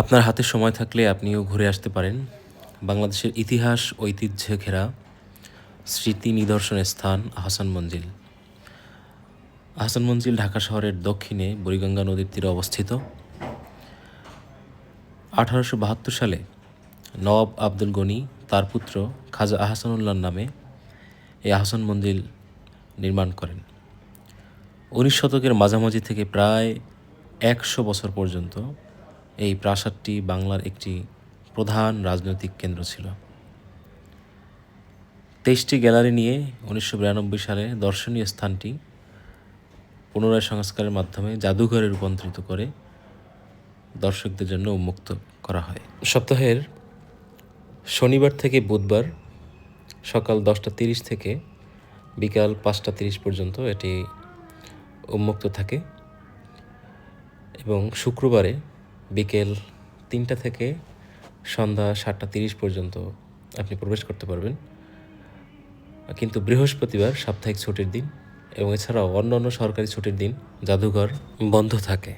আপনার হাতে সময় থাকলে আপনিও ঘুরে আসতে পারেন। বাংলাদেশের ইতিহাস, ঐতিহ্যে ঘেরা স্মৃতি নিদর্শনের স্থান আহসান মঞ্জিল। আহসান মঞ্জিল ঢাকা শহরের দক্ষিণে বুড়িগঙ্গা নদীর তীরে অবস্থিত। আঠারোশো বাহাত্তর সালে নওয়াব আব্দুল গনি, তার পুত্র খাজা আহসানুল্লাহর নামে এই আহসান মঞ্জিল নির্মাণ করেন। উনিশ শতকের মাঝামাঝি থেকে প্রায় একশো বছর পর্যন্ত এই প্রাসাদটি বাংলার একটি প্রধান রাজনৈতিক কেন্দ্র ছিল। তেইশটি গ্যালারি নিয়ে উনিশশো বিরানব্বই সালে দর্শনীয় স্থানটি পুনরায় সংস্কারের মাধ্যমে জাদুঘরে রূপান্তরিত করে দর্শকদের জন্য উন্মুক্ত করা হয়। সপ্তাহের শনিবার থেকে বুধবার সকাল দশটা তিরিশ থেকে বিকাল পাঁচটা তিরিশ পর্যন্ত এটি উন্মুক্ত থাকে এবং শুক্রবারে বিকেল তিনটা থেকে সন্ধ্যা সাতটা তিরিশ পর্যন্ত আপনি প্রবেশ করতে পারবেন। কিন্তু বৃহস্পতিবার সাপ্তাহিক ছুটির দিন এবং এছাড়াও অন্য অন্য সরকারি ছুটির দিন জাদুঘর বন্ধ থাকে।